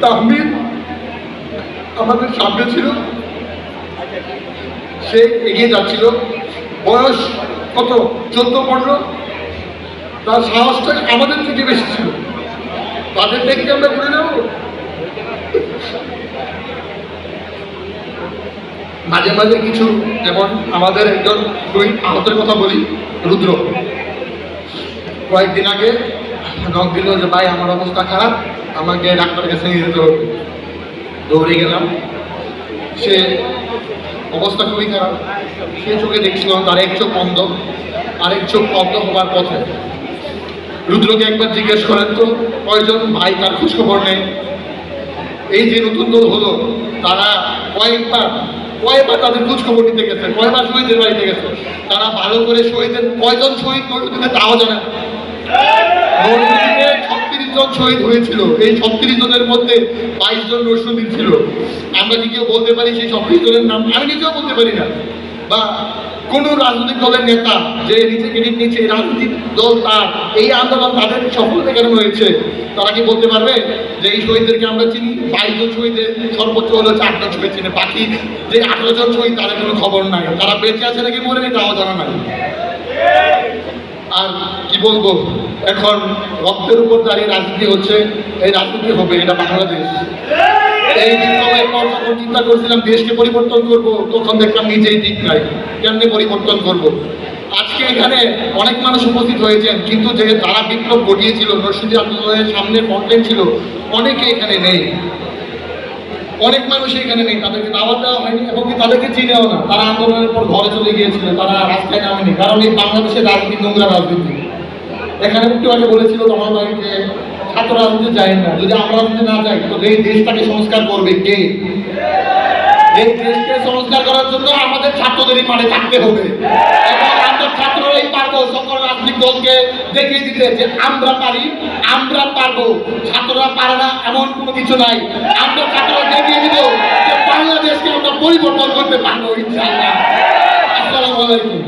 তাহমিদ আমাদের সামনে ছিল। সে এগিয়ে যাচ্ছিল। বয়স কত? চোদ্দ, পনেরো? তার সাহসটা আমাদের থেকে বেশি ছিল। তাদের দেখে আমরা ঘুরে নেব। মাঝে মাঝে কিছু, যেমন আমাদের একজন শহীদ আহতের কথা বলি, রুদ্র। কয়েকদিন আগে নখ দিল যে, ভাই, আমার অবস্থা খারাপ। আমাকে ডাক্তারের কাছে নিয়ে যেতে হবে। দৌড়ে গেলাম। সে অবস্থা খুবই খারাপ। সে চোখে দেখছিলাম, তার এক চোখ বন্ধ আরেক চোখ বন্ধ হবার পথে। রুদ্রকে একবার জিজ্ঞেস করেন, তো কয়জন ভাই তার খোঁজখবর নেই এই যে নতুন দল হলো, তারা কয়েকবার কয়েকবার তাদের খোঁজখবর নিতে গেছে, কয়বার শহীদের বাড়িতে গেছে। তারা ভালো করে শহীদের, কয়জন শহীদ নজরুলিতে তাও জানে জন শহীদ হয়েছিল, এই ছত্রিশ জনের মধ্যে বাইশ জন নরসিংদী ছিল। আমরা কি কেউ বলতে পারি সেই ছত্রিশ জনের নাম? আমি নিজেও বলতে পারি না। বা কোন রাজনৈতিক দলের নেতা যে নিচে ক্রেডিট নিচ্ছে রাজনৈতিক দল তার, এই আন্দোলন তাদের সফলতা কেন হয়েছে। তারা কি বলতে পারবে যে এই শহীদদেরকে আমরা চিনি? বাইশ জন শহীদের সর্বোচ্চ হলো চারজন শহীদ চিনে। বাকি যে আঠারো জন শহীদ, তাদের কোনো খবর নাই। তারা বেঁচে আছে নাকি মরে নেই তাও জানা নাই। আর কি বলব, এখন রক্তের উপর দাঁড়িয়ে রাজনীতি হচ্ছে, এই রাজনীতি হবে, এটা বাংলাদেশ। এই বিপ্লবের চিন্তা করছিলাম দেশকে পরিবর্তন করব, তখন দেখলাম নিজেই ঠিক নাই, কেমনি পরিবর্তন করব? আজকে এখানে অনেক মানুষ উপস্থিত হয়েছেন, কিন্তু যে তারা বিপ্লব ঘটিয়েছিল, নরসিংদী আন্দোলনের সামনে ফ্রন্টলাইন ছিল, অনেকে এখানে নেই। অনেক মানুষ এখানে নেই, তাদেরকে দাওয়াত দেওয়া হয়নি এবং কি তাদেরকে চিনেও না। তারা আন্দোলনের পর ঘরে চলে গিয়েছিল, তারা রাস্তায় নামেনি, কারণ এই বাংলাদেশের রাজনীতি, নোংরা রাজনীতি। এখানে একটু আগে বলেছিল, তোমার যে ছাত্র রাজনীতি যায় না। যদি আমরা রাজনীতি না যাই তো এই দেশটাকে সংস্কার করবে কে? এই দেশকে সংস্কার করার জন্য আমাদের ছাত্রদেরই মাঠে থাকতে হবে। এবং আমরা ছাত্ররাই পারব রাজনৈতিক দলকে দেখিয়ে দিতে যে আমরা পারি, আমরা পারব। ছাত্ররা পারে না এমন কোনো কিছু নাই। আমরা ছাত্ররা দেখিয়ে দিব যে বাংলাদেশকে আমরা পরিবর্তন করতে পারব, ইনশাআল্লাহ। আসসালামু আলাইকুম।